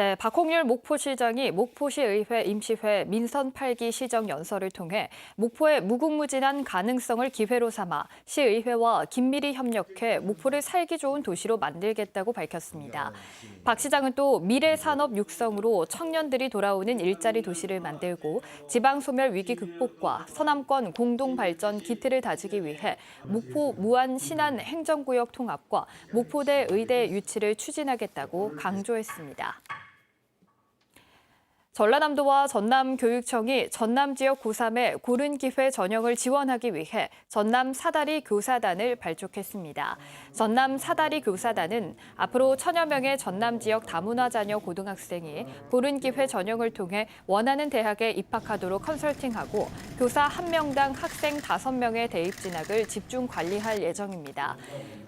네, 박홍률 목포시장이 목포시의회 임시회 민선 8기 시정 연설을 통해 목포의 무궁무진한 가능성을 기회로 삼아 시의회와 긴밀히 협력해 목포를 살기 좋은 도시로 만들겠다고 밝혔습니다. 박 시장은 또 미래 산업 육성으로 청년들이 돌아오는 일자리 도시를 만들고 지방 소멸 위기 극복과 서남권 공동 발전 기틀을 다지기 위해 목포 무안 신안 행정구역 통합과 목포대 의대 유치를 추진하겠다고 강조했습니다. 전라남도와 전남교육청이 전남 지역 고3의 고른 기회 전형을 지원하기 위해 전남 사다리 교사단을 발족했습니다. 전남 사다리 교사단은 앞으로 천여 명의 전남 지역 다문화 자녀 고등학생이 고른 기회 전형을 통해 원하는 대학에 입학하도록 컨설팅하고 교사 한명당 학생 다섯 명의 대입 진학을 집중 관리할 예정입니다.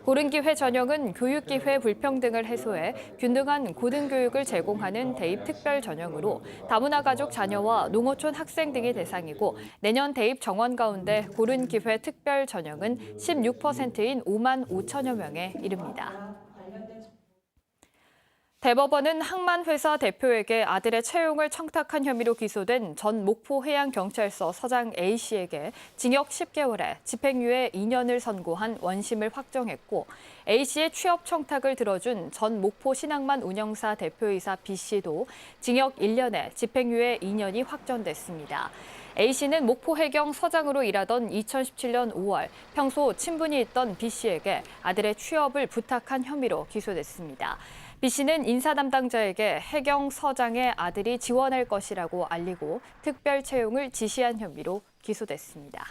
고른 기회 전형은 교육 기회 불평등을 해소해 균등한 고등교육을 제공하는 대입 특별 전형으로 다문화 가족 자녀와 농어촌 학생 등이 대상이고 내년 대입 정원 가운데 고른 기회 특별 전형은 16%인 5만 5천여 명에 이릅니다. 대법원은 항만회사 대표에게 아들의 채용을 청탁한 혐의로 기소된 전 목포해양경찰서 서장 A씨에게 징역 10개월에 집행유예 2년을 선고한 원심을 확정했고 A씨의 취업 청탁을 들어준 전 목포 신항만 운영사 대표이사 B씨도 징역 1년에 집행유예 2년이 확정됐습니다. A씨는 목포해경 서장으로 일하던 2017년 5월 평소 친분이 있던 B씨에게 아들의 취업을 부탁한 혐의로 기소됐습니다. B 씨는 인사 담당자에게 해경 서장의 아들이 지원할 것이라고 알리고 특별 채용을 지시한 혐의로 기소됐습니다.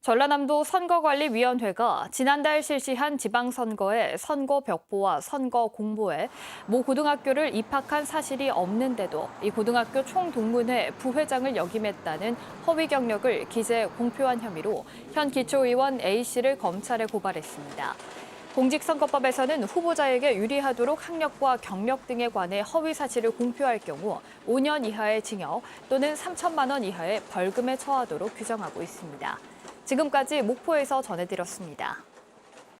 전라남도 선거관리위원회가 지난달 실시한 지방선거의 선거 벽보와 선거 공보에 모 고등학교를 입학한 사실이 없는데도 이 고등학교 총동문회 부회장을 역임했다는 허위 경력을 기재 공표한 혐의로 현 기초의원 A씨를 검찰에 고발했습니다. 공직선거법에서는 후보자에게 유리하도록 학력과 경력 등에 관해 허위 사실을 공표할 경우 5년 이하의 징역 또는 3천만 원 이하의 벌금에 처하도록 규정하고 있습니다. 지금까지 목포에서 전해드렸습니다.